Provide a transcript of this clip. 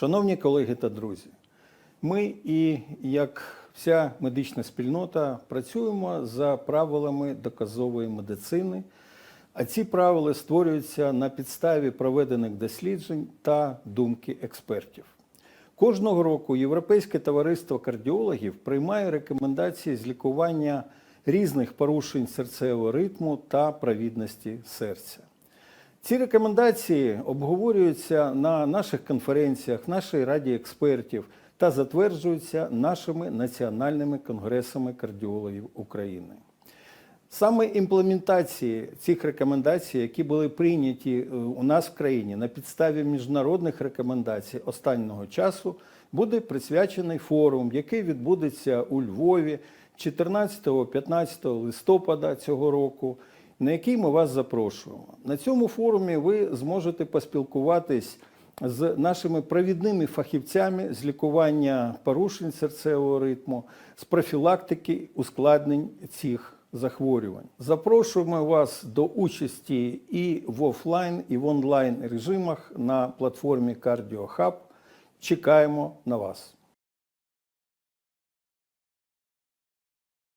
Шановні колеги та друзі, ми і як вся медична спільнота працюємо за правилами доказової медицини, а ці правила створюються на підставі проведених досліджень та думки експертів. Кожного року Європейське товариство кардіологів приймає рекомендації з лікування різних порушень серцевого ритму та провідності серця. Ці рекомендації обговорюються на наших конференціях, нашій раді експертів та затверджуються нашими національними конгресами кардіологів України. Саме імплементації цих рекомендацій, які були прийняті е, у нас в країні на підставі міжнародних рекомендацій останнього часу, буде присвячений форум, який відбудеться у Львові 14-15 листопада цього року, на який ми вас запрошуємо. На цьому форумі ви зможете поспілкуватись з нашими провідними фахівцями з лікування порушень серцевого ритму, з профілактики ускладнень цих захворювань. Запрошуємо вас до участі і в офлайн, і в онлайн режимах на платформі CardioHub. Чекаємо на вас.